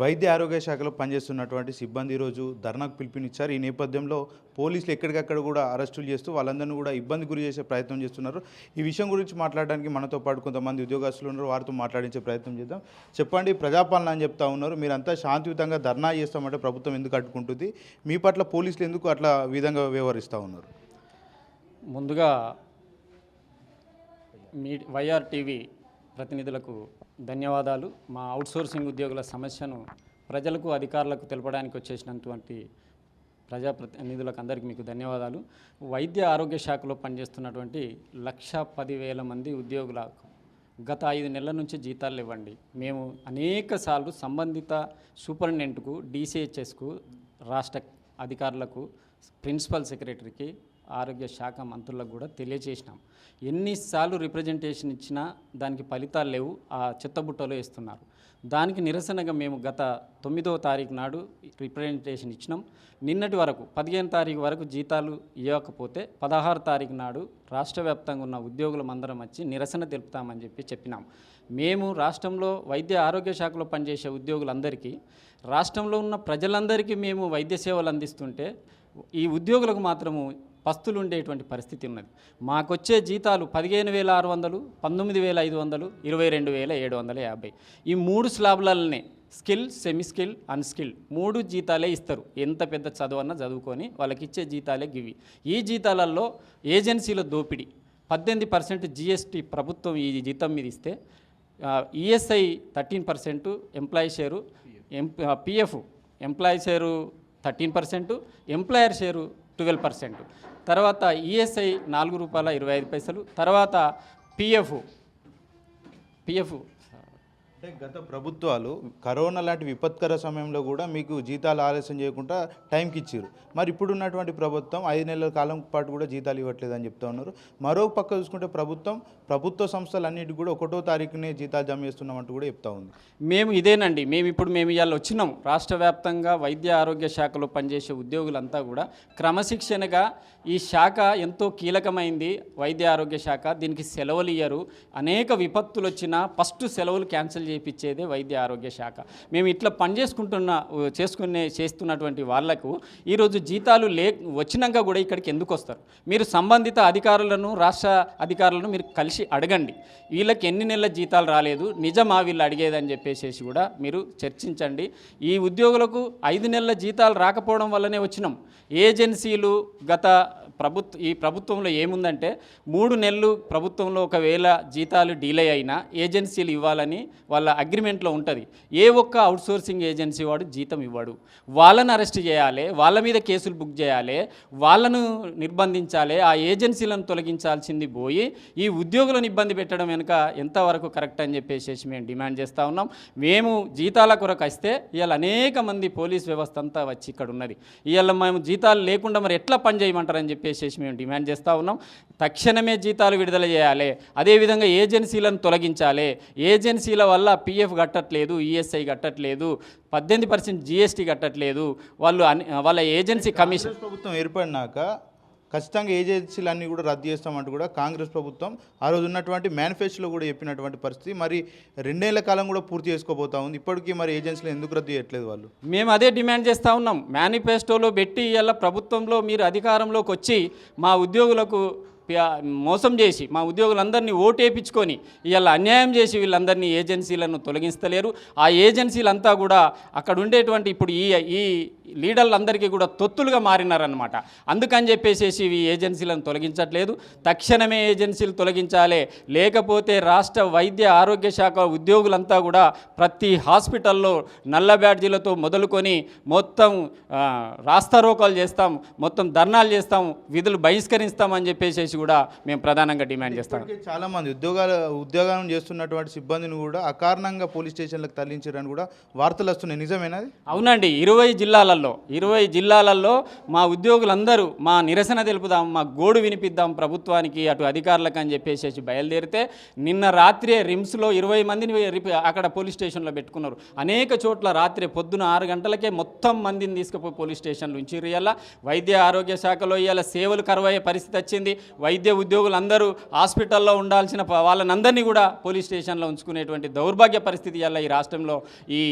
వైద్య ఆరోగ్య శాఖలో పనిచేస్తున్నటువంటి సిబ్బంది ఈరోజు ధర్నాకు పిలుపునిచ్చారు. ఈ నేపథ్యంలో పోలీసులు ఎక్కడికక్కడ కూడా అరెస్టులు చేస్తూ వాళ్ళందరినీ కూడా ఇబ్బంది గురి చేసే ప్రయత్నం చేస్తున్నారు. ఈ విషయం గురించి మాట్లాడడానికి మనతో పాటు కొంతమంది ఉద్యోగస్తులు ఉన్నారు. వారితో మాట్లాడించే ప్రయత్నం చేద్దాం. చెప్పండి ప్రజాపాలన అని చెప్తా ఉన్నారు. మీరంతా శాంతియుతంగా ధర్నా చేస్తామంటే ప్రభుత్వం ఎందుకు అడ్డుకుంటుంది? మీ పట్ల పోలీసులు ఎందుకు అట్లా విధంగా వ్యవహరిస్తూ ఉన్నారు? ముందుగా మీ వైఆర్ టీవీ ప్రతినిధులకు ధన్యవాదాలు. మా అవుట్సోర్సింగ్ ఉద్యోగుల సమస్యను ప్రజలకు అధికారులకు తెలపడానికి వచ్చేసినటువంటి ప్రజాప్రతినిధులకు అందరికీ మీకు ధన్యవాదాలు. వైద్య ఆరోగ్య శాఖలో పనిచేస్తున్నటువంటి లక్ష పదివేల మంది ఉద్యోగులకు గత ఐదు నెలల నుంచి జీతాలు ఇవ్వండి మేము అనేక సార్లు సంబంధిత సూపరింటెండెంట్కు డీసీహెచ్ఎస్కు రాష్ట్ర అధికారులకు ప్రిన్సిపల్ సెక్రటరీకి ఆరోగ్య శాఖ మంత్రులకు కూడా తెలియజేసినాం. ఎన్నిసార్లు రిప్రజెంటేషన్ ఇచ్చినా దానికి ఫలితాలు లేవు. ఆ చెత్తబుట్టలో వేస్తున్నారు. దానికి నిరసనగా మేము గత తొమ్మిదవ తారీఖు నాడు రిప్రజెంటేషన్ ఇచ్చినాం. నిన్నటి వరకు పదిహేను తారీఖు వరకు జీతాలు ఇవ్వకపోతే పదహారు తారీఖు నాడు రాష్ట్ర వ్యాప్తంగా ఉన్న ఉద్యోగులం అందరం వచ్చి నిరసన తెలుపుతామని చెప్పి చెప్పినాం. మేము రాష్ట్రంలో వైద్య ఆరోగ్య శాఖలో పనిచేసే ఉద్యోగులందరికీ రాష్ట్రంలో ఉన్న ప్రజలందరికీ మేము వైద్య సేవలు అందిస్తుంటే ఈ ఉద్యోగులకు మాత్రము పస్తులు ఉండేటువంటి పరిస్థితి ఉన్నది. మాకొచ్చే జీతాలు పదిహేను వేల ఆరు వందలు పంతొమ్మిది వేల ఐదు వందలు ఇరవై రెండు వేల ఏడు వందల యాభై. ఈ మూడు స్లాబ్లనే స్కిల్ సెమీ స్కిల్ అన్స్కిల్ మూడు జీతాలే ఇస్తారు. ఎంత పెద్ద చదువన్నా చదువుకొని వాళ్ళకి ఇచ్చే జీతాలే గివి. ఈ జీతాలలో ఏజెన్సీల దోపిడీ. పద్దెనిమిది పర్సెంట్ జీఎస్టీ ప్రభుత్వం ఈ జీతం మీద ఇస్తే ESI thirteen percent employee share ఎం PF employee share thirteen percent employer share twelve percent. తర్వాత ఈఎస్ఐ నాలుగు రూపాయల ఇరవై ఐదు పైసలు తర్వాత పిఎఫ్ పిఎఫ్ అంటే గత ప్రభుత్వాలు కరోనా లాంటి విపత్కర సమయంలో కూడా మీకు జీతాలు ఆలస్యం చేయకుండా టైంకి ఇచ్చారు. మరి ఇప్పుడు ఉన్నటువంటి ప్రభుత్వం ఐదు నెలల కాలం పాటు కూడా జీతాలు ఇవ్వట్లేదు అని చెప్తా ఉన్నారు. మరో పక్క చూసుకుంటే ప్రభుత్వం ప్రభుత్వ సంస్థలన్నిటికీ కూడా ఒకటో తారీఖునే జీతాలు జమ చేస్తున్నామంటూ కూడా చెప్తా ఉంది. మేము ఇదేనండి. మేము ఇప్పుడు మేము ఇవాళ వచ్చినాం. రాష్ట్ర వ్యాప్తంగా వైద్య ఆరోగ్య శాఖలో పనిచేసే ఉద్యోగులంతా కూడా క్రమశిక్షణగా ఈ శాఖ ఎంతో కీలకమైంది వైద్య ఆరోగ్య శాఖ. దీనికి సెలవులు ఇయ్యరు అనేక విపత్తులు వచ్చినా ఫస్ట్ సెలవులు క్యాన్సిల్ చేయించేదే వైద్య ఆరోగ్య శాఖ. మేము ఇట్లా పని చేసుకుంటున్న చేసుకునే చేస్తున్నటువంటి వాళ్ళకు ఈరోజు జీతాలు లే వచ్చినాక కూడా ఇక్కడికి ఎందుకు వస్తారు మీరు సంబంధిత అధికారులను రాష్ట్ర అధికారులను మీరు కలిసి అడగండి. వీళ్ళకి ఎన్ని నెలల జీతాలు రాలేదు నిజమా వీళ్ళు అడిగేదని చెప్పేసి కూడా మీరు చర్చించండి. ఈ ఉద్యోగులకు ఐదు నెలల జీతాలు రాకపోవడం వల్లనే వచ్చినాం. ఏజెన్సీలు గత ప్రభుత్వ ఈ ప్రభుత్వంలో ఏముందంటే మూడు నెలలు ప్రభుత్వంలో ఒకవేళ జీతాలు డీలే అయినా ఏజెన్సీలు ఇవ్వాలని వాళ్ళ అగ్రిమెంట్లో ఉంటుంది. ఏ ఒక్క అవుట్సోర్సింగ్ ఏజెన్సీ వాడు జీతం ఇవ్వడు. వాళ్ళని అరెస్ట్ చేయాలి వాళ్ళ మీద కేసులు బుక్ చేయాలి వాళ్ళను నిర్బంధించాలి ఆ ఏజెన్సీలను తొలగించాల్సింది పోయి ఈ ఉద్యోగులను ఇబ్బంది పెట్టడం వెనుక ఎంతవరకు కరెక్ట్ అని చెప్పేసి మేము డిమాండ్ చేస్తూ ఉన్నాం. మేము జీతాల కొరకు వస్తే ఇవాళ అనేక మంది పోలీస్ వ్యవస్థ అంతా వచ్చి ఇక్కడ ఉన్నది ఇవాళ మేము జీతాలు లేకుండా మరి ఎట్లా పని చేయమంటారు చేయమంటారని చెప్పేసి మేము డిమాండ్ చేస్తూ ఉన్నాం. తక్షణమే జీతాలు విడుదల చేయాలి. అదేవిధంగా ఏజెన్సీలను తొలగించాలి. ఏజెన్సీల వల్ల పిఎఫ్ కట్టట్లేదు ఈఎస్ఐ కట్టట్లేదు పద్దెనిమిది పర్సెంట్ జిఎస్టీ కట్టట్లేదు. వాళ్ళు వాళ్ళ ఏజెన్సీ కమిషన్ ప్రభుత్వం ఏర్పడినాక ఖచ్చితంగా ఏజెన్సీలన్నీ కూడా రద్దు చేస్తామంటూ కూడా కాంగ్రెస్ ప్రభుత్వం ఆ రోజు ఉన్నటువంటి మేనిఫెస్టోలో కూడా చెప్పినటువంటి పరిస్థితి. మరి రెండేళ్ళ కాలం కూడా పూర్తి చేసుకోబోతా ఉంది. ఇప్పటికీ మరి ఏజెన్సీలు ఎందుకు రద్దు చేయట్లేదు వాళ్ళు? మేము అదే డిమాండ్ చేస్తూ ఉన్నాం. మేనిఫెస్టోలో పెట్టి ఇలా ప్రభుత్వంలో మీరు అధికారంలోకి వచ్చి మా ఉద్యోగులకు మోసం చేసి మా ఉద్యోగులందరినీ ఓటేపించుకొని ఇవాళ అన్యాయం చేసి వీళ్ళందరినీ ఏజెన్సీలను తొలగిస్తలేరు. ఆ ఏజెన్సీలంతా కూడా అక్కడ ఉండేటువంటి ఇప్పుడు ఈ ఈ లీడర్లందరికీ కూడా తొత్తులుగా మారినారనమాట అందుకని చెప్పేసి ఈ ఏజెన్సీలను తొలగించట్లేదు. తక్షణమే ఏజెన్సీలు తొలగించాలి. లేకపోతే రాష్ట్ర వైద్య ఆరోగ్య శాఖ ఉద్యోగులంతా కూడా ప్రతి హాస్పిటల్లో నల్ల బ్యాడ్జీలతో మొదలుకొని మొత్తం రాస్తారోకాలు చేస్తాం మొత్తం ధర్నాలు చేస్తాం విధులు బహిష్కరిస్తామని చెప్పేసి కూడా మేము ప్రధానంగా డిమాండ్ చేస్తాం. ఇప్పటికే చాలా మంది ఉద్యోగాలు ఉద్యోగం చేస్తున్నటువంటి సిబ్బందిని కూడా అకారణంగా పోలీస్ స్టేషన్లకు తరలించారని కూడా వార్తలు వస్తున్నాయి. నిజమేనా? అవునండి. ఇరవై జిల్లాలలో జిల్లాలలో ఇరవై జిల్లాలలో మా ఉద్యోగులందరూ మా నిరసన తెలుపుదాం మా గోడు వినిపిద్దాం ప్రభుత్వానికి అటు అధికారులకు అని చెప్పేసి బయలుదేరితే నిన్న రాత్రే రిమ్స్లో ఇరవై మందిని అక్కడ పోలీస్ స్టేషన్లో పెట్టుకున్నారు. అనేక చోట్ల రాత్రి పొద్దున ఆరు గంటలకే మొత్తం మందిని తీసుకుపోయి పోలీస్ స్టేషన్లు ఉంచిర్రు. ఇవాళ వైద్య ఆరోగ్య శాఖలో ఇవాళ సేవలు కరువయ్యే పరిస్థితి వచ్చింది. వైద్య ఉద్యోగులందరూ హాస్పిటల్లో ఉండాల్సిన వాళ్ళనందరినీ కూడా పోలీస్ స్టేషన్లో ఉంచుకునేటువంటి దౌర్భాగ్య పరిస్థితి ఇవాళ ఈ రాష్ట్రంలో ఈ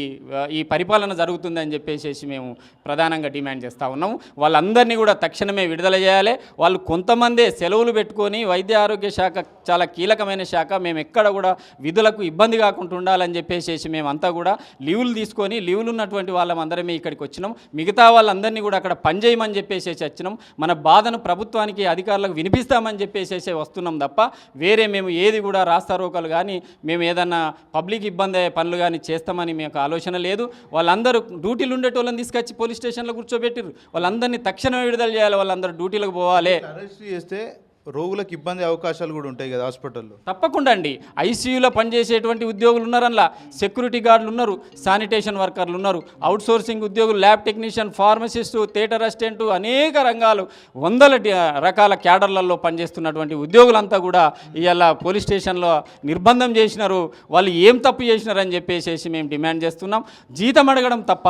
ఈ పరిపాలన జరుగుతుందని చెప్పేసి మేము ప్రధానంగా డిమాండ్ చేస్తూ ఉన్నాము. వాళ్ళందరినీ కూడా తక్షణమే విడుదల చేయాలి. వాళ్ళు కొంతమందే సెలవులు పెట్టుకొని వైద్య ఆరోగ్య శాఖ చాలా కీలకమైన శాఖ. మేము ఎక్కడ కూడా విధులకు ఇబ్బంది కాకుండా ఉండాలని చెప్పేసి మేమంతా కూడా లీవులు తీసుకొని లీవులు ఉన్నటువంటి వాళ్ళమందరమే ఇక్కడికి వచ్చినాం. మిగతా వాళ్ళందరినీ కూడా అక్కడ పనిచేయమని చెప్పేసి వచ్చినాం. మన బాధను ప్రభుత్వానికి అధికారులకు వినిపిస్తామని చెప్పేసి వస్తున్నాం తప్ప వేరే మేము ఏది కూడా రాస్తారోకలు కానీ మేము ఏదన్నా పబ్లిక్ ఇబ్బంది అయ్యే పనులు కానీ చేస్తామని మీకు ఆలోచన లేదు. వాళ్ళందరూ డ్యూటీలు ఉండేటోళ్ళని తీసుకొచ్చి పోలీస్ స్టేషన్లో కూర్చోబెట్టిరు వాళ్ళందరినీ తక్షణమే విడుదల చేయాలి వాళ్ళందరూ డ్యూటీలకు పోవాలి. అరెస్ట్ చేస్తే రోగులకు ఇబ్బంది అవకాశాలు కూడా ఉంటాయి కదా హాస్పిటల్లో. తప్పకుండా అండి. ఐసీయూలో పనిచేసేటువంటి ఉద్యోగులు ఉన్నారనలా సెక్యూరిటీ గార్డులు ఉన్నారు శానిటేషన్ వర్కర్లు ఉన్నారు అవుట్ సోర్సింగ్ ఉద్యోగులు lab technician pharmacist theatre assistant అనేక రంగాలు వందల రకాల క్యాడర్లలో పనిచేస్తున్నటువంటి ఉద్యోగులంతా కూడా ఇవాళ పోలీస్ స్టేషన్లో నిర్బంధం చేసినారు. వాళ్ళు ఏం తప్పు చేసినారని చెప్పేసి మేము డిమాండ్ చేస్తున్నాం. జీతం అడగడం తప్ప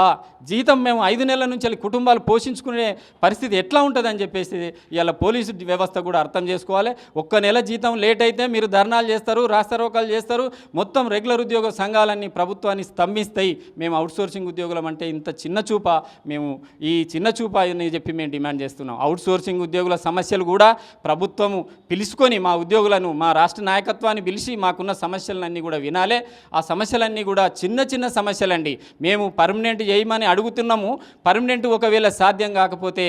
జీతం మేము ఐదు నెలల నుంచి వెళ్ళి కుటుంబాలు పోషించుకునే పరిస్థితి ఎట్లా ఉంటుందని చెప్పేసి ఇవాళ పోలీసు వ్యవస్థ కూడా అర్థం చేసుకోవాలి. ఒక్క నెల జీతం లేట్ అయితే మీరు ధర్నాలు చేస్తారు రాస్తారోకాలు చేస్తారు. మొత్తం రెగ్యులర్ ఉద్యోగ సంఘాలన్నీ ప్రభుత్వాన్ని స్తంభిస్తాయి. మేము అవుట్సోర్సింగ్ ఉద్యోగులం అంటే ఇంత చిన్న చూప మేము ఈ చిన్న చూప అని చెప్పి మేము డిమాండ్ చేస్తున్నాం. అవుట్సోర్సింగ్ ఉద్యోగుల సమస్యలు కూడా ప్రభుత్వము పిలుచుకొని మా ఉద్యోగులను మా రాష్ట్ర నాయకత్వాన్ని పిలిచి మాకున్న సమస్యలన్నీ కూడా వినాలే. ఆ సమస్యలన్నీ కూడా చిన్న చిన్న సమస్యలండి. మేము పర్మనెంట్ చేయమని అడుగుతున్నాము. పర్మనెంట్ ఒకవేళ సాధ్యం కాకపోతే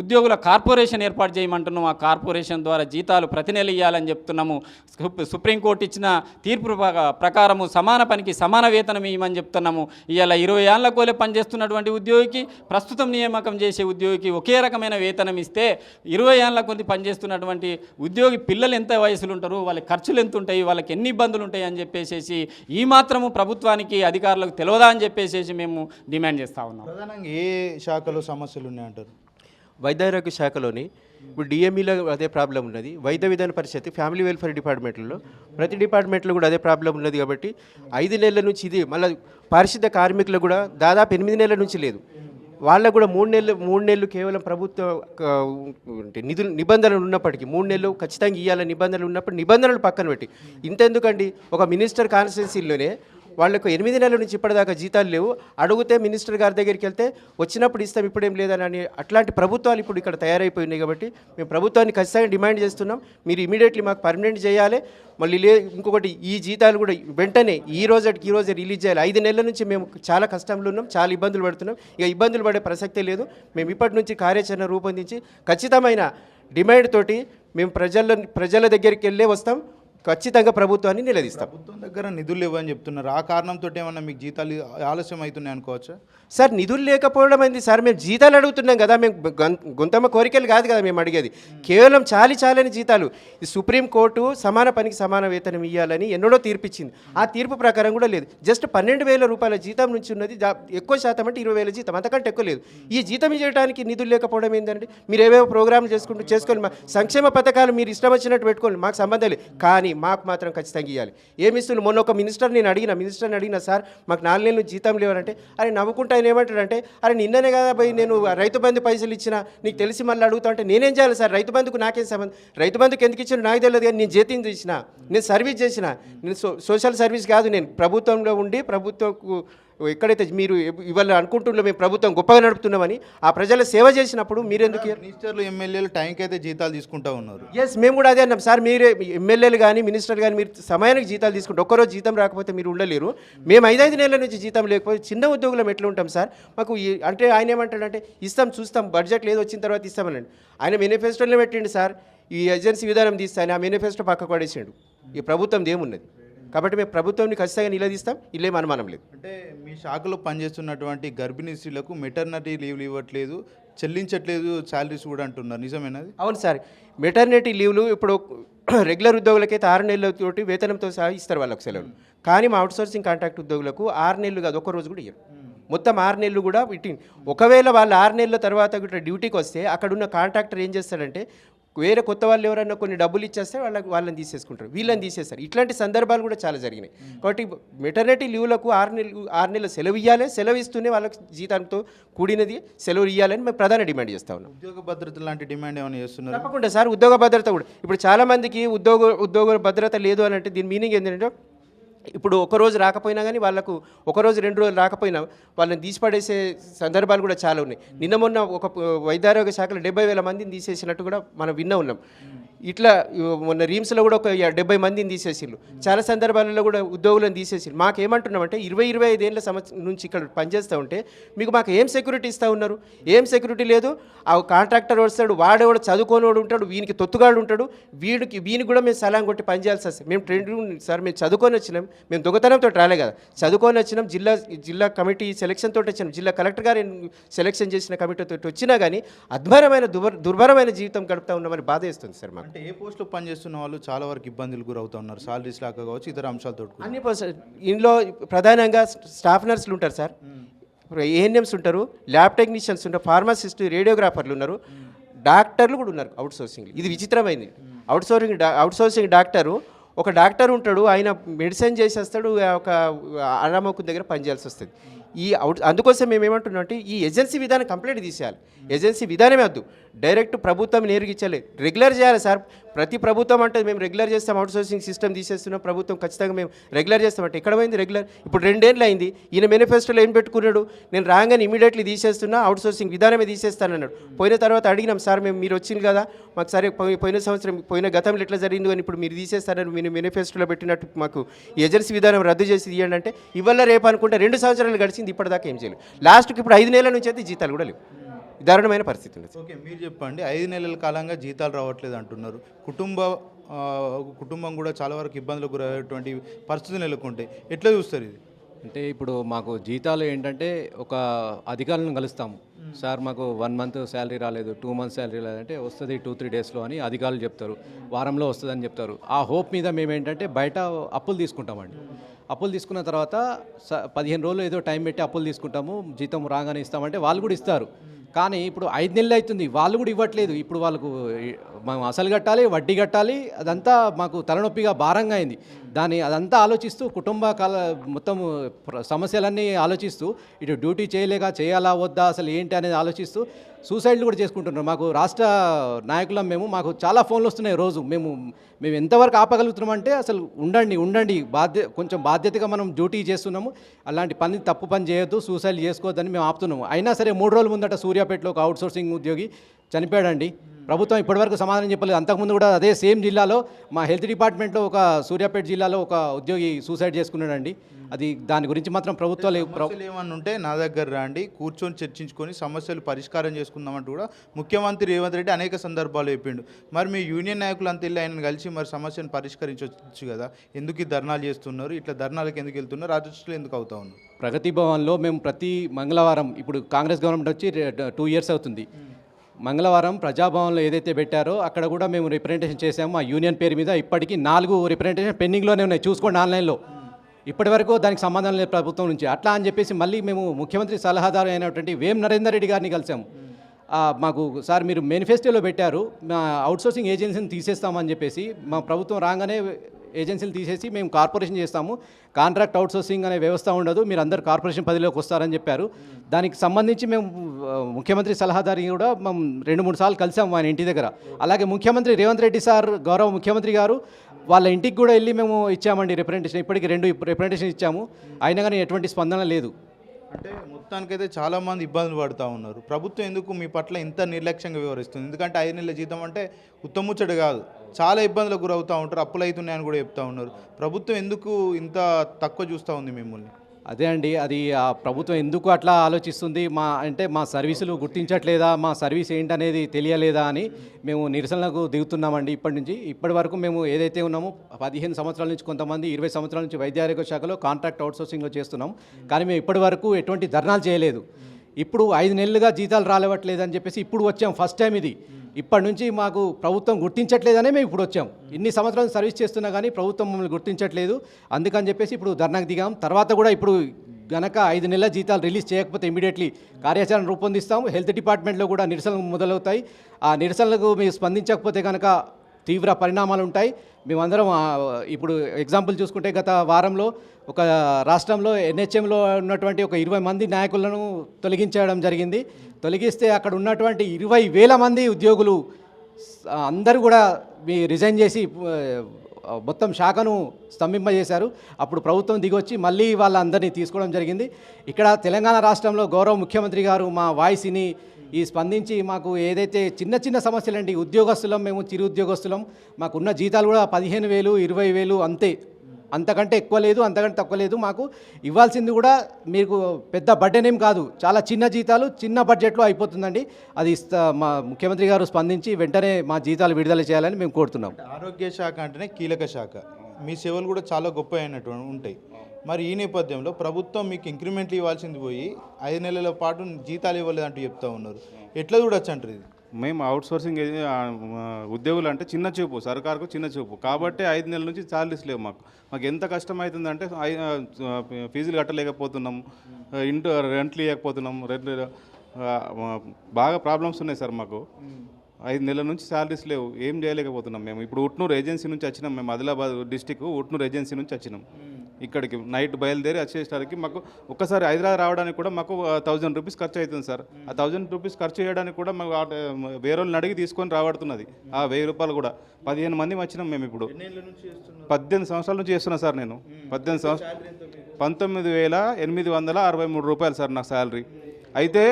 ఉద్యోగుల కార్పొరేషన్ ఏర్పాటు చేయమంటున్నాం ఆ కార్పొరేషన్ ద్వారా జీతాలు ప్రతి నెల ఇవ్వాలని చెప్తున్నాము. సుప్- సుప్రీంకోర్టు ఇచ్చిన తీర్పు ప్రక- ప్రకారము సమాన పనికి సమాన వేతనం ఇవ్వమని చెప్తున్నాము. ఇవాళ ఇరవై ఏళ్ళ కోలే పనిచేస్తున్నటువంటి ఉద్యోగికి ప్రస్తుతం నియామకం చేసే ఉద్యోగికి ఒకే రకమైన వేతనం ఇస్తే ఇరవై ఏళ్ళ కొద్ది పనిచేస్తున్నటువంటి ఉద్యోగి పిల్లలు ఎంత వయసులు ఉంటారు వాళ్ళ ఖర్చులు ఎంత ఉంటాయి వాళ్ళకి ఎన్ని ఇబ్బందులు ఉంటాయి అని చెప్పేసి ఈ మాత్రము ప్రభుత్వానికి అధికారులకు తెలియదా అని చెప్పేసి మేము డిమాండ్ చేస్తూ ఉన్నాం. ప్రధానంగా ఏ శాఖలో సమస్యలు ఉన్నాయంటారు వైద్యారోగ్య శాఖలోని ఇప్పుడు డిఎంఈలో అదే ప్రాబ్లం ఉన్నది. వైద్య విధాన పరిషత్ ఫ్యామిలీ వెల్ఫేర్ డిపార్ట్మెంట్లో ప్రతి డిపార్ట్మెంట్లో కూడా అదే ప్రాబ్లం ఉన్నది కాబట్టి ఐదు నెలల నుంచి ఇది మళ్ళీ పారిశుద్ధ కార్మికులు కూడా దాదాపు ఎనిమిది నెలల నుంచి లేదు. వాళ్ళకు కూడా మూడు నెలలు మూడు నెలలు కేవలం ప్రభుత్వ నిధులు నిబంధనలు ఉన్నప్పటికీ మూడు నెలలు ఖచ్చితంగా ఇవ్వాలని నిబంధనలు ఉన్నప్పుడు నిబంధనలు పక్కన పెట్టి. ఇంతెందుకండి? ఒక మినిస్టర్ కాన్స్టిట్యున్సీలోనే వాళ్ళకు ఎనిమిది నెలల నుంచి ఇప్పటిదాకా జీతాలు లేవు. అడిగితే మినిస్టర్ గారి దగ్గరికి వెళ్తే వచ్చినప్పుడు ఇస్తాం ఇప్పుడేం లేదని అని అట్లాంటి ప్రభుత్వాలు ఇప్పుడు ఇక్కడ తయారైపోయినాయి కాబట్టి మేము ప్రభుత్వాన్ని ఖచ్చితంగా డిమాండ్ చేస్తున్నాం. మీరు ఇమీడియట్లీ మాకు పర్మనెంట్ చేయాలి. మళ్ళీ లే ఇంకొకటి ఈ జీతాలు కూడా వెంటనే ఈ రోజుకి ఈ రోజే రిలీజ్ చేయాలి. ఐదు నెలల నుంచి మేము చాలా కష్టంలో ఉన్నాం చాలా ఇబ్బందులు పడుతున్నాం. ఇక ఇబ్బందులు పడే ప్రసక్తే లేదు. మేము ఇప్పటి నుంచి కార్యాచరణ రూపొందించి ఖచ్చితమైన డిమాండ్ తోటి మేము ప్రజల ప్రజల దగ్గరికి వెళ్ళే వస్తాం. ఖచ్చితంగా ప్రభుత్వాన్ని నిలదీస్తాం. ప్రభుత్వం దగ్గర నిధులు లేవని చెప్తున్నారు. ఆ కారణంతో ఏమన్నా మీకు జీతాలు ఆలస్యం అవుతున్నాయి అనుకోవచ్చా సార్ నిధులు లేకపోవడం అయింది సార్ మేము జీతాలు అడుగుతున్నాం కదా మేము గుంతమ్మ కోరికలు కాదు కదా మేము అడిగేది. కేవలం చాలి చాలని జీతాలు. సుప్రీంకోర్టు సమాన పనికి సమాన వేతనం ఇవ్వాలని ఎన్నడో తీర్పిచ్చింది. ఆ తీర్పు ప్రకారం కూడా లేదు. జస్ట్ పన్నెండు వేల రూపాయల జీతం నుంచి ఉన్నది ఎక్కువ శాతం అంటే ఇరవై వేల జీతం. అంతకంటే ఎక్కువ లేదు. ఈ జీతం ఇవ్వడానికి నిధులు లేకపోవడం ఏంటంటే మీరు ఏవేవో ప్రోగ్రాంలు చేసుకుంటూ చేసుకొని మా సంక్షేమ పథకాలు మీరు ఇష్టం వచ్చినట్టు పెట్టుకోండి. మాకు సంబంధం లేదు. కానీ మాకు మాత్రం ఖచ్చితంగా ఇవ్వాలి ఏమి ఇస్తున్నారు? మొన్న ఒక మినిస్టర్ నేను అడిగిన మినిస్టర్ని అడిగిన సార్ మాకు నాలుగు నెలలు జీతం లేవనంటే అరే నవ్వుకుంటా ఆయన ఏమంటాడంటే అరే నిన్ననే కదా పోయి నేను రైతు బంధు పైసలు ఇచ్చిన నీకు తెలిసి మళ్ళీ అడుగుతా అంటే నేనేం చేయాలి సార్? రైతు బంధుకు నాకేం సంబంధం? రైతు బంధుకు ఎందుకు ఇచ్చిన నాకు తెలియదు కానీ నేను జీతం చేసిన నేను సర్వీస్ చేసిన. నేను సో సోషల్ సర్వీస్ కాదు నేను ప్రభుత్వంలో ఉండి ప్రభుత్వకు ఎక్కడైతే మీరు ఇవాళ అనుకుంటున్నారో మేము ప్రభుత్వం గొప్పగా నడుపుతున్నామని ఆ ప్రజల సేవ చేసినప్పుడు మీరెందుకు ఇయ్యరు? మినిస్టర్లు ఎమ్మెల్యేలు టైంకి అయితే జీతాలు తీసుకుంటా ఉన్నారు. ఎస్ మేము కూడా అదే అన్నాం. సార్ మీరే ఎమ్మెల్యేలు కానీ మినిస్టర్ కానీ మీరు సమయానికి జీతాలు తీసుకుంటే ఒక్కరోజు జీతం రాకపోతే మీరు ఉండలేరు. మేము ఐదైదు నెలల నుంచి జీతం లేకపోతే చిన్న ఉద్యోగులం ఎట్లా ఉంటాం సార్? మాకు అంటే ఆయన ఏమంటాడంటే ఇస్తాం చూస్తాం బడ్జెట్ లేదు వచ్చిన తర్వాత ఇస్తామనండి ఆయన మేనిఫెస్టోలో పెట్టిండి సార్ ఈ ఏజెన్సీ విధానం తీస్తాను ఆ మేనిఫెస్టో పక్కకు పడేసాడు. ఈ ప్రభుత్వం ఏమున్నది? కాబట్టి మేము ప్రభుత్వాన్ని ఖచ్చితంగా నిలదీస్తాం. ఇల్లేం అనుమానం లేదు. అంటే మీ శాఖలో పనిచేస్తున్నటువంటి గర్భిణీ స్త్రీలకు మెటర్నిటీ లీవ్లు ఇవ్వట్లేదు చెల్లించట్లేదు శాలరీస్ కూడా అంటున్నారు. నిజమేనది అవును సార్. మెటర్నిటీ లీవ్లు ఇప్పుడు రెగ్యులర్ ఉద్యోగులకైతే ఆరు నెలలతోటి వేతనంతో సహా ఇస్తారు వాళ్ళకి సెలవులు. కానీ మా అవుట్సోర్సింగ్ కాంట్రాక్ట్ ఉద్యోగులకు ఆరు నెలలు కాదు ఒక్క రోజు కూడా ఇయ్యరు. మొత్తం ఆరు నెలలు కూడా ఇట్టి ఒకవేళ వాళ్ళు ఆరు నెలల తర్వాత కూడా డ్యూటీకి వస్తే అక్కడ ఉన్న కాంట్రాక్టర్ ఏం చేస్తాడంటే వేరే కొత్త వాళ్ళు ఎవరైనా కొన్ని డబ్బులు ఇచ్చేస్తే వాళ్ళకి వాళ్ళని తీసేసుకుంటారు వీళ్ళని తీసేస్తారు. ఇట్లాంటి సందర్భాలు కూడా చాలా జరిగినాయి. కాబట్టి మెటర్నిటీ లీవ్లకు ఆరు నెలలు ఆరు నెలలు సెలవు ఇవ్వాలి సెలవు ఇస్తూనే వాళ్ళకి జీతంతో కూడినది సెలవు ఇవ్వాలని మేము ప్రధాన డిమాండ్ చేస్తా ఉన్నాం. ఉద్యోగ భద్రత లాంటి డిమాండ్ ఏమైనా చేస్తున్నారు? తప్పకుండా సార్ ఉద్యోగ భద్రత కూడా. ఇప్పుడు చాలా మందికి ఉద్యోగ ఉద్యోగ భద్రత లేదు అని అంటే దీని మీనింగ్ ఏంటంటే ఇప్పుడు ఒకరోజు రాకపోయినా కానీ వాళ్ళకు ఒక రోజు రెండు రోజులు రాకపోయినా వాళ్ళని తీసిపడేసే సందర్భాలు కూడా చాలా ఉన్నాయి. నిన్న మొన్న ఒక వైద్యారోగ్య శాఖలో డెబ్బై వేల మందిని తీసేసినట్టు కూడా మనం విన్నా ఉన్నాం. ఇట్లా మొన్న రీమ్స్లో కూడా ఒక డెబ్బై మందిని తీసేసిళ్ళు. చాలా సందర్భాలలో కూడా ఉద్యోగులను తీసేసిళ్ళు. మాకేమంటున్నామంటే ఇరవై ఇరవై ఐదేళ్ళ సంవత్సరం నుంచి ఇక్కడ పనిచేస్తూ ఉంటే మీకు మాకు ఏం సెక్యూరిటీ ఇస్తూ ఉన్నారు? ఏం సెక్యూరిటీ లేదు? ఆ కాంట్రాక్టర్ వస్తాడు వాడేవాడు చదువుకోనివాడు ఉంటాడు వీనికి తొత్తుగాడు ఉంటాడు వీడికి వీనికి కూడా మేము సలాం కొట్టి పనిచేయాల్సి వస్తుంది. మేము ట్రెండ్ సార్ మేము చదువుకొని వచ్చినాం. మేము దొంగతనంతో రాలే కదా. చదువుకొని వచ్చినాం జిల్లా జిల్లా కమిటీ సెలెక్షన్ తోటి వచ్చినాం. జిల్లా కలెక్టర్ గారు సెలెక్షన్ చేసిన కమిటీ తోటి వచ్చినా కానీ అద్భుతమైన దుర్భరమైన జీవితం గడుపుతా ఉన్నామని బాధ వేస్తుంది సార్ మాకు. అంటే ఏ పోస్టులో పనిచేస్తున్న వాళ్ళు చాలా వరకు ఇబ్బందులు గురవుతూ ఉన్నారు. సాలరీస్ లాగా కావచ్చు ఇతర అంశాలతో అన్ని ఇందులో ప్రధానంగా స్టాఫ్ నర్సులు ఉంటారు సార్. ఏఎన్ఎంస్ ఉంటారు ల్యాబ్ టెక్నీషియన్స్ ఉంటారు ఫార్మసిస్ట్ రేడియోగ్రాఫర్లు ఉన్నారు. డాక్టర్లు కూడా ఉన్నారు అవుట్ సోర్సింగ్ ఇది విచిత్రమైంది. Outsourcing outsourcing doctor ఒక డాక్టర్ ఉంటాడు ఆయన మెడిసిన్ చేసేస్తాడు ఒక అనామకు దగ్గర పనిచేయాల్సి వస్తుంది ఈ అవుట్ అందుకోసం మేము ఏమంటున్నాం అంటే ఈ ఏజెన్సీ విధానం కంప్లీట్ తీసేయాలి. ఏజెన్సీ విధానమే వద్దు. డైరెక్ట్ ప్రభుత్వం నేరుగా ఇచ్చాలి రెగ్యులర్ చేయాలి సార్. ప్రతి ప్రభుత్వం అంటే మేము రెగ్యులర్ చేస్తాం అవుట్ సోర్సింగ్ సిస్టమ్ తీసేస్తున్నాం ప్రభుత్వం ఖచ్చితంగా మేము రెగ్యులర్ చేస్తామంటే ఎక్కడ పోయింది రెగ్యులర్? ఇప్పుడు రెండేళ్ళు అయింది. ఈయన మేనిఫెస్టోలో ఏం పెట్టుకున్నాడు? నేను రాగానే ఇమీడియట్లీ తీసేస్తున్నా అవుట్సోర్సింగ్ విధానమే తీసేస్తానన్నాడు. పోయిన తర్వాత అడిగినాం సార్ మేము మీరు వచ్చింది కదా మాకు సరే పోయిన సంవత్సరం పోయిన గతంలో ఎట్లా జరిగింది అని ఇప్పుడు మీరు తీసేస్తారని మీరు మేనిఫెస్టోలో పెట్టినట్టు మాకు ఏజెన్సీ విధానం రద్దు చేసి తీయండి అంటే ఇవల్ల రేపు అనుకుంటే రెండు సంవత్సరాలు గడిచింది ఇప్పటిదాకా ఏం చేయలేదు. లాస్ట్కి ఇప్పుడు ఐదు నెలల నుంచి అయితే జీతాలు కూడా లేవు. దారుణమైన పరిస్థితి ఉంది. ఓకే మీరు చెప్పండి. ఐదు నెలల కాలంగా జీతాలు రావట్లేదు అంటున్నారు. కుటుంబ కుటుంబం కూడా చాలా వరకు ఇబ్బందులకు గురయ్యేటువంటి పరిస్థితులు నెలకొంటాయి. ఎట్లా చూస్తారు ఇది? అంటే ఇప్పుడు మాకు జీతాలు ఏంటంటే ఒక అధికారులను కలుస్తాం సార్ మాకు వన్ మంత్ శాలరీ రాలేదు టూ మంత్స్ శాలరీ రాలేదంటే వస్తుంది టూ త్రీ డేస్లో అని అధికారులు చెప్తారు. వారంలో వస్తుందని చెప్తారు. ఆ హోప్ మీద మేము ఏంటంటే బయట అప్పులు తీసుకుంటామండి. అప్పులు తీసుకున్న తర్వాత స- పదిహేను రోజులు ఏదో టైం పెట్టి అప్పులు తీసుకుంటాము. జీతం రాగానే ఇస్తామంటే వాళ్ళు కూడా ఇస్తారు. కానీ ఇప్పుడు ఐదు నెలలు అవుతుంది. వాళ్ళు కూడా ఇవ్వట్లేదు. ఇప్పుడు వాళ్ళకు మనం అసలు కట్టాలి వడ్డీ కట్టాలి అదంతా మాకు తలనొప్పిగా భారంగా అయింది. దాన్ని అదంతా ఆలోచిస్తూ కుటుంబ కాల మొత్తం సమస్యలన్నీ ఆలోచిస్తూ ఇటు డ్యూటీ చేయలేక చేయాలా వద్దా అసలు ఏంటి అనేది ఆలోచిస్తూ సూసైడ్లు కూడా చేసుకుంటున్నారు. మాకు రాష్ట్ర నాయకులం మేము మాకు చాలా ఫోన్లు వస్తున్నాయి రోజు. మేము మేము ఎంతవరకు ఆపగలుగుతున్నామంటే అసలు ఉండండి ఉండండి. బాధ్య కొంచెం బాధ్యతగా మనం డ్యూటీ చేస్తున్నాము. అలాంటి పని తప్పు పని చేయొద్దు సూసైడ్ చేసుకోవద్దని మేము ఆపుతున్నాము. అయినా సరే మూడు రోజుల ముందట సూర్యాపేటలో ఒక అవుట్సోర్సింగ్ ఉద్యోగి చనిపోయాడండి. ప్రభుత్వం ఇప్పటివరకు సమాధానం చెప్పలేదు. అంతకుముందు కూడా అదే సేమ్ జిల్లాలో మా హెల్త్ డిపార్ట్మెంట్లో ఒక సూర్యాపేట జిల్లాలో ఒక ఉద్యోగి సూసైడ్ చేసుకున్నాడండి. అది దాని గురించి మాత్రం ప్రభుత్వాలు ఏమన్నా ఉంటే నా దగ్గర రండి. కూర్చొని చర్చించుకొని సమస్యలు పరిష్కారం చేసుకుందామంటూ కూడా ముఖ్యమంత్రి రేవంత్ రెడ్డి అనేక సందర్భాలు చెప్పిండు. మరి మీ యూనియన్ నాయకులు అంతా వెళ్ళి ఆయన కలిసి మరి సమస్యను పరిష్కరించవచ్చు కదా. ఎందుకు ఈ ధర్నాలు చేస్తున్నారు? ఇట్లా ధర్నాలకు ఎందుకు వెళ్తున్నారు? రాజకీయాలు ఎందుకు అవుతా ఉన్నారు? ప్రగతి భవన్లో మేము ప్రతి మంగళవారం ఇప్పుడు కాంగ్రెస్ గవర్నమెంట్ వచ్చి టూ ఇయర్స్ అవుతుంది. మంగళవారం ప్రజాభవన్లో ఏదైతే పెట్టారో అక్కడ కూడా మేము రిప్రజెంటేషన్ చేసాము ఆ యూనియన్ పేరు మీద ఇప్పటికీ నాలుగు రిప్రజెంటేషన్ పెండింగ్లోనే ఉన్నాయి. చూసుకోండి ఆన్లైన్లో. ఇప్పటి వరకు దానికి సంబంధం లేదు ప్రభుత్వం నుంచి. అట్లా అని చెప్పేసి మళ్ళీ మేము ముఖ్యమంత్రి సలహాదారు అయినటువంటి వేం నరేందర్ రెడ్డి గారిని కలిసాము. మాకు సార్ మీరు మేనిఫెస్టోలో పెట్టారు. మా అవుట్సోర్సింగ్ ఏజెన్సీని తీసేస్తామని చెప్పేసి మా ప్రభుత్వం రాగానే ఏజెన్సీలు తీసేసి మేము కార్పొరేషన్ చేస్తాము. కాంట్రాక్ట్ అవుట్సోర్సింగ్ అనే వ్యవస్థ ఉండదు మీరు అందరు కార్పొరేషన్ పదిలోకి వస్తారని చెప్పారు. దానికి సంబంధించి మేము ముఖ్యమంత్రి సలహాదారి కూడా మేము రెండు మూడు సార్లు కలిసాము ఆయన ఇంటి దగ్గర. అలాగే ముఖ్యమంత్రి రేవంత్ రెడ్డి సార్ గౌరవ ముఖ్యమంత్రి గారు వాళ్ళ ఇంటికి కూడా వెళ్ళి మేము ఇచ్చామండి రిప్రజెంటేషన్ ఇప్పటికి రెండు రిప్రజెంటేషన్ ఇచ్చాము. అయినా కానీ ఎటువంటి స్పందన లేదు. అంటే మొత్తానికైతే చాలామంది ఇబ్బందులు పడుతూ ఉన్నారు. ప్రభుత్వం ఎందుకు మీ పట్ల ఇంత నిర్లక్ష్యంగా వివరిస్తుంది ఎందుకంటే ఐదు నెలల జీతం అంటే ఉత్తముచ్చడు కాదు. చాలా ఇబ్బందులకు గురవుతూ ఉంటారు అప్పులు అవుతున్నాయని కూడా చెప్తా ఉన్నారు. ప్రభుత్వం ఎందుకు ఇంత తక్కువ చూస్తూ ఉంది మిమ్మల్ని? అదే అండి అది ఆ ప్రభుత్వం ఎందుకు అట్లా ఆలోచిస్తుంది? మా అంటే మా సర్వీసులు గుర్తించట్లేదా? మా సర్వీస్ ఏంటనేది తెలియలేదా అని మేము నిరసనలకు దిగుతున్నామండి. ఇప్పటి నుంచి ఇప్పటి వరకు మేము ఏదైతే ఉన్నామో పదిహేను సంవత్సరాల నుంచి కొంతమంది ఇరవై సంవత్సరాల నుంచి వైద్య ఆరోగ్య శాఖలో కాంట్రాక్ట్ అవుట్సోర్సింగ్లో చేస్తున్నాం. కానీ మేము ఇప్పటి వరకు ఎటువంటి ధర్నాలు చేయలేదు. ఇప్పుడు ఐదు నెలలుగా జీతాలు రాలేవట్లేదు అని చెప్పేసి ఇప్పుడు వచ్చాం ఫస్ట్ టైం ఇది. ఇప్పటి నుంచి మాకు ప్రభుత్వం గుర్తించట్లేదనే మేము ఇప్పుడు వచ్చాం. ఇన్ని సంవత్సరాలు సర్వీస్ చేస్తున్నా కానీ ప్రభుత్వం మమ్మల్ని గుర్తించట్లేదు. అందుకని చెప్పేసి ఇప్పుడు ధర్నాకు దిగాం. తర్వాత కూడా ఇప్పుడు గనక ఐదు నెలల జీతాలు రిలీజ్ చేయకపోతే ఇమీడియట్లీ కార్యాచరణ రూపొందిస్తాం. హెల్త్ డిపార్ట్మెంట్లో కూడా నిరసనలు మొదలవుతాయి. ఆ నిరసనలకు మీరు స్పందించకపోతే కనుక తీవ్ర పరిణామాలు ఉంటాయి. మేమందరం ఇప్పుడు ఎగ్జాంపుల్ చూసుకుంటే గత వారంలో ఒక రాష్ట్రంలో ఎన్హెచ్ఎంలో ఉన్నటువంటి ఒక ఇరవై మంది నాయకులను తొలగించడం జరిగింది. తొలగిస్తే అక్కడ ఉన్నటువంటి ఇరవై వేల మంది ఉద్యోగులు అందరూ కూడా మీ రిజైన్ చేసి మొత్తం శాఖను స్తంభింపజేశారు. అప్పుడు ప్రభుత్వం దిగొచ్చి మళ్ళీ వాళ్ళందరినీ తీసుకోవడం జరిగింది. ఇక్కడ తెలంగాణ రాష్ట్రంలో గౌరవ ముఖ్యమంత్రి గారు మా వాయిస్ని ఈ స్పందించి మాకు ఏదైతే చిన్న చిన్న సమస్యలండి ఉద్యోగస్తులం మేము చిరు ఉద్యోగస్తులం మాకున్న జీతాలు కూడా పదిహేను వేలు ఇరవై వేలు అంతే. అంతకంటే ఎక్కువ లేదు అంతకంటే తక్కువ లేదు. మాకు ఇవ్వాల్సింది కూడా మీకు పెద్ద బడ్డెన్ ఏం కాదు. చాలా చిన్న జీతాలు చిన్న బడ్జెట్లో అయిపోతుందండి. అది ఇస్తా మా ముఖ్యమంత్రి గారు స్పందించి వెంటనే మా జీతాలు విడుదల చేయాలని మేము కోరుతున్నాం. ఆరోగ్య శాఖ అంటేనే కీలక శాఖ. మీ సేవలు కూడా చాలా గొప్ప అయినటువంటి ఉంటాయి. మరి ఈ నేపథ్యంలో ప్రభుత్వం మీకు ఇంక్రిమెంట్లు ఇవ్వాల్సింది పోయి ఐదు నెలల పాటు జీతాలు ఇవ్వలేదంటూ చెప్తా ఉన్నారు. ఎట్లా చూడొచ్చు అంటారు ఇది? మేము అవుట్ సోర్సింగ్ ఉద్యోగులు అంటే చిన్న చూపు సర్కారుకు చిన్న చూపు. కాబట్టి ఐదు నెలల నుంచి సాలరీస్ లేవు మాకు. మాకు ఎంత కష్టమవుతుందంటే ఫీజులు కట్టలేకపోతున్నాం ఇంటూ రెంట్లు ఇవ్వకపోతున్నాం రెంట్ బాగా ప్రాబ్లమ్స్ ఉన్నాయి సార్ మాకు. ఐదు నెలల నుంచి సాలరీస్ లేవు ఏం చేయలేకపోతున్నాం మేము. ఇప్పుడు ఉట్నూరు ఏజెన్సీ నుంచి వచ్చినాం మేము ఆదిలాబాద్ డిస్టిక్ ఉట్నూరు ఏజెన్సీ నుంచి వచ్చినాం. ఇక్కడికి నైట్ బయలుదేరి వచ్చేసరికి మాకు ఒక్కసారి హైదరాబాద్ రావడానికి కూడా మాకు థౌజండ్ రూపీస్ ఖర్చు అవుతుంది సార్. ఆ థౌజండ్ రూపీస్ ఖర్చు చేయడానికి కూడా మాకు వేరే వాళ్ళని అడిగి తీసుకొని రాబడుతున్నది. ఆ వెయ్యి రూపాయలు కూడా. పదిహేను మంది వచ్చినాం మేము ఇప్పుడు. పద్దెనిమిది సంవత్సరాల నుంచి చేస్తున్నా సార్ నేను. పద్దెనిమిది సంవత్సరాలు పంతొమ్మిది వేల ఎనిమిది వందల అరవై మూడు రూపాయలు సార్ నాకు శాలరీ. అయితే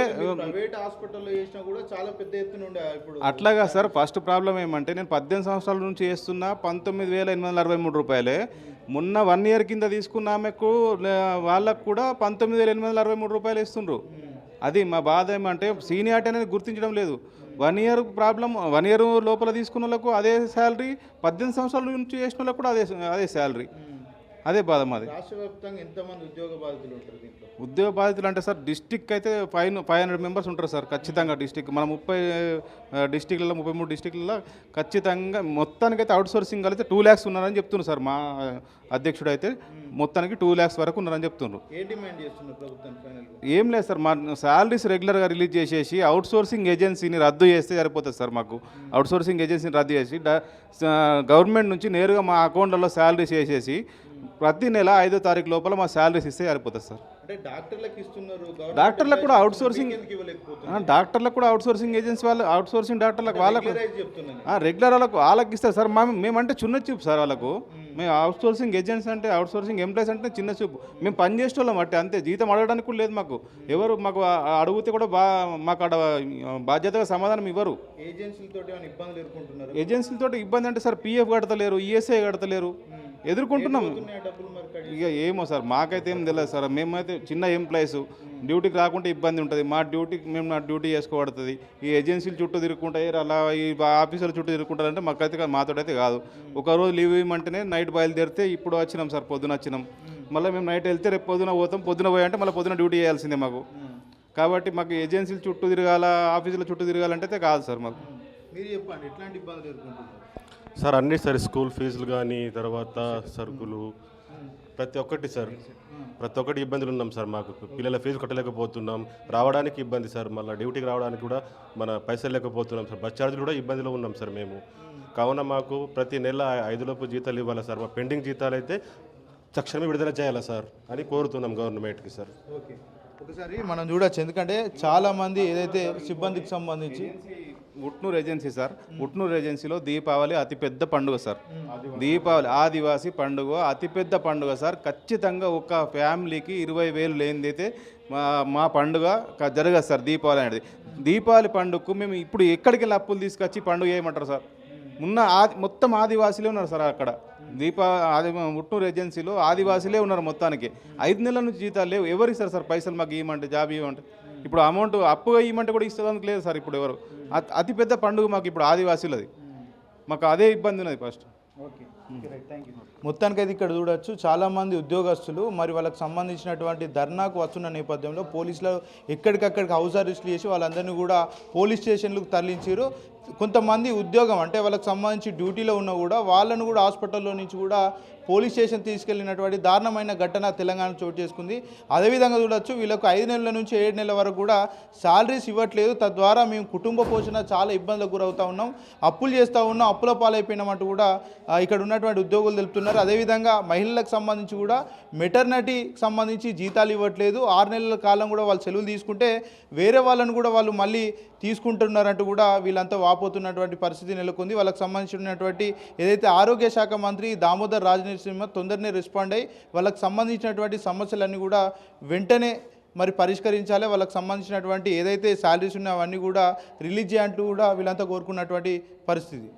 ప్రైవేట్ హాస్పిటల్లో చేసినా కూడా చాలా పెద్ద ఎత్తున ఉండే ఇప్పుడు అట్లాగా సార్ ఫస్ట్ ప్రాబ్లం ఏమంటే నేను పద్దెనిమిది సంవత్సరాల నుంచి చేస్తున్నా పంతొమ్మిది వేల ఎనిమిది వందల అరవై మూడు రూపాయలే. మొన్న వన్ ఇయర్ కింద తీసుకున్న ఆమెకు వాళ్ళకు కూడా పంతొమ్మిది వేల ఎనిమిది వందల అరవై మూడు రూపాయలు ఇస్తుండ్రు అది మా బాధ ఏమంటే సీనియారిటీ అనేది గుర్తించడం లేదు. One year problem one year లోపల తీసుకున్న వాళ్ళకు అదే శాలరీ పద్దెనిమిది సంవత్సరాల నుంచి చేసిన వాళ్ళకు కూడా అదే అదే శాలరీ. అదే బాధ మాది. రాష్ట్ర వ్యాప్తంగా ఎంతమంది ఉద్యోగ బాధితులు ఉంటారు దీంట్లో? ఉద్యోగ బాధితులు అంటే సార్ డిస్టిక్ అయితే ఫైవ్ ఫైవ్ హండ్రెడ్ మెంబర్స్ ఉంటారు సార్ ఖచ్చితంగా డిస్టిక్. మన ముప్పై డిస్టిక్లలో ముప్పై మూడు డిస్టిక్లలో ఖచ్చితంగా మొత్తానికైతే అవుట్ సోర్సింగ్ కలిగితే టూ ల్యాక్స్ ఉన్నారని చెప్తున్నారు సార్ మా అధ్యక్షుడు అయితే. మొత్తానికి టూ ల్యాక్స్ వరకు ఉన్నారని చెప్తున్నారు ఏ డిమాండ్ చేస్తున్నారు ప్రభుత్వం ఫైనల్ ఏం లేదు సార్ మా శాలరీస్ రెగ్యులర్గా రిలీజ్ చేసేసి అవుట్ సోర్సింగ్ ఏజెన్సీని రద్దు చేస్తే సరిపోతుంది సార్ మాకు. అవుట్ సోర్సింగ్ ఏజెన్సీని రద్దు చేసి గవర్నమెంట్ నుంచి నేరుగా మా అకౌంట్లలో శాలరీస్ వేసేసి ప్రతి నెల ఐదో తారీఖు లోపల మా శాలరీస్ ఇస్తే సరిపోతుంది సార్. డాక్టర్లకు కూడా అవుట్ సోర్సింగ్ డాక్టర్లకు కూడా అవుట్ సోర్సింగ్ ఏజెన్సీ వాళ్ళు అవుట్ సోర్సింగ్ డాక్టర్లకు వాళ్ళకు రెగ్యులర్ వాళ్ళకు వాళ్ళకి ఇస్తారు సార్. మా మేమంటే చిన్న చూపు సార్ వాళ్ళకు. మేము. అవుట్ సోర్సింగ్ ఏజెన్సీ అంటే అవుట్ సోర్సింగ్ ఎంప్లాయీస్ అంటే చిన్న చూపు. మేము పని చేసేవాళ్ళం అంటే అంతే. జీతం అడగడానికి కూడా లేదు మాకు. ఎవరు మాకు అడిగితే కూడా బా మాకు అక్కడ బాధ్యతగా సమాధానం ఇవ్వరు. ఏజెన్సీలతో ఇబ్బంది అంటే సార్ పిఎఫ్ కడతలేరు ఈఎస్ఐ కడతలేరు. ఎదుర్కొంటున్నాం ఇక ఏమో సార్ మాకైతే ఏం తెలియదు సార్. మేమైతే చిన్న ఎంప్లాయీస్ డ్యూటీకి రాకుంటే ఇబ్బంది ఉంటుంది. మా డ్యూటీకి మేము నా డ్యూటీ చేసుకోబడుతుంది. ఈ ఏజెన్సీలు చుట్టూ తిరుగుకుంటాయి అలా ఈ ఆఫీసుల చుట్టూ తిరుగుకుంటారంటే మాకైతే కా- మాతో అయితే కాదు. ఒక రోజు లీవ్ ఇవ్వమంటేనే నైట్ బయలుదేరితే ఇప్పుడు వచ్చినాం సార్ పొద్దున వచ్చినాం. మళ్ళీ మేము నైట్ వెళ్తే రేపు పొద్దున పోతాం. పొద్దున పోయంటే మళ్ళీ పొద్దున డ్యూటీ చేయాల్సిందే మాకు. కాబట్టి మాకు ఏజెన్సీల చుట్టూ తిరగాల ఆఫీసుల చుట్టూ తిరగాలంటే కాదు సార్ మాకు. మీరు చెప్పండి ఎట్లాంటి ఇబ్బందులు ఎదుర్కొంటున్నారు? సార్ అన్ని సార్ స్కూల్ ఫీజులు కానీ తర్వాత సరుకులు ప్రతి ఒక్కటి సార్. ప్రతి ఒక్కటి ఇబ్బందులు ఉన్నాం సార్ మాకు. పిల్లల ఫీజు కట్టలేకపోతున్నాం. రావడానికి ఇబ్బంది సార్. మళ్ళీ డ్యూటీకి రావడానికి కూడా మన పైసలు లేకపోతున్నాం సార్. బస్ ఛార్జీలు కూడా ఇబ్బందిలో ఉన్నాం సార్ మేము. కావున మాకు ప్రతి నెల ఐదులోపు జీతాలు ఇవ్వాలి సార్? మా పెండింగ్ జీతాలు అయితే తక్షణమే విడుదల చేయాలా సార్ అని కోరుతున్నాం గవర్నమెంట్కి సార్. ఒకసారి మనం చూడొచ్చు. ఎందుకంటే చాలామంది ఏదైతే సిబ్బందికి సంబంధించి ఉట్నూరు ఏజెన్సీ సార్. ఉట్నూరు ఏజెన్సీలో దీపావళి అతిపెద్ద పండుగ సార్. దీపావళి ఆదివాసీ పండుగ అతిపెద్ద పండుగ సార్. ఖచ్చితంగా ఒక ఫ్యామిలీకి ఇరవై వేలు లేనిదైతే మా మా పండుగ జరగదు సార్ దీపావళి అనేది. దీపావళి పండుగకు మేము ఇప్పుడు ఎక్కడికి వెళ్ళి అప్పులు తీసుకొచ్చి పండుగ చేయమంటారు సార్? ఉన్న ఆది మొత్తం ఆదివాసీలే ఉన్నారు సార్ అక్కడ. దీపా ఆది ఉట్నూరు ఏజెన్సీలో ఆదివాసీలే ఉన్నారు మొత్తానికి. ఐదు నెలల నుంచి జీతాలు లేవు. ఎవరు ఇస్తారు సార్ పైసలు మాకు ఇవ్వమంటే జాబ్ ఇవ్వమంటే? ఇప్పుడు అమౌంట్ అప్పుగా ఇవ్వమంటే కూడా ఇస్తుంది లేదు సార్ ఇప్పుడు ఎవరు. అతిపెద్ద పండుగ మాకు ఇప్పుడు ఆదివాసీలది. మాకు అదే ఇబ్బంది ఉన్నది ఫస్ట్ ఓకే థ్యాంక్ యూ మొత్తానికైతే ఇక్కడ చూడొచ్చు చాలామంది ఉద్యోగస్తులు మరి వాళ్ళకి సంబంధించినటువంటి ధర్నాకు వస్తున్న నేపథ్యంలో పోలీసులు ఎక్కడికక్కడికి హౌస్ అరెస్ట్లు చేసి వాళ్ళందరినీ కూడా పోలీస్ స్టేషన్లకు తరలించారు. కొంతమంది ఉద్యోగం అంటే వాళ్ళకి సంబంధించి డ్యూటీలో ఉన్న కూడా వాళ్ళను కూడా హాస్పిటల్లో నుంచి కూడా పోలీస్ స్టేషన్ తీసుకెళ్ళినటువంటి దారుణమైన ఘటన తెలంగాణ చోటు చేసుకుంది. అదేవిధంగా చూడొచ్చు వీళ్ళకు ఐదు నెలల నుంచి ఏడు నెలల వరకు కూడా శాలరీస్ ఇవ్వట్లేదు. తద్వారా మేము కుటుంబ పోషణ చాలా ఇబ్బందులకు గురవుతూ ఉన్నాం. అప్పులు చేస్తూ ఉన్నాం అప్పుల పాలైపోయినామంటూ కూడా ఇక్కడ ఉన్నటువంటి ఉద్యోగులు తెలుపుతున్నారు. అదేవిధంగా మహిళలకు సంబంధించి కూడా మెటర్నిటీకి సంబంధించి జీతాలు ఇవ్వట్లేదు. ఆరు నెలల కాలం కూడా వాళ్ళు సెలవులు తీసుకుంటే వేరే వాళ్ళని కూడా వాళ్ళు మళ్ళీ తీసుకుంటున్నారంటూ కూడా వీళ్ళంతా వాపోతున్నటువంటి పరిస్థితి నెలకొంది. వాళ్ళకి సంబంధించినటువంటి ఏదైతే ఆరోగ్య శాఖ మంత్రి దామోదర్ రాజనరసింహ తొందరనే రెస్పాండ్ అయ్యి వాళ్ళకి సంబంధించినటువంటి సమస్యలన్నీ కూడా వెంటనే మరి పరిష్కరించాలి. వాళ్ళకి సంబంధించినటువంటి ఏదైతే శాలరీస్ ఉన్నాయో అవన్నీ కూడా రిలీజ్ చేయంటూ కూడా వీళ్ళంతా కోరుకున్నటువంటి పరిస్థితి.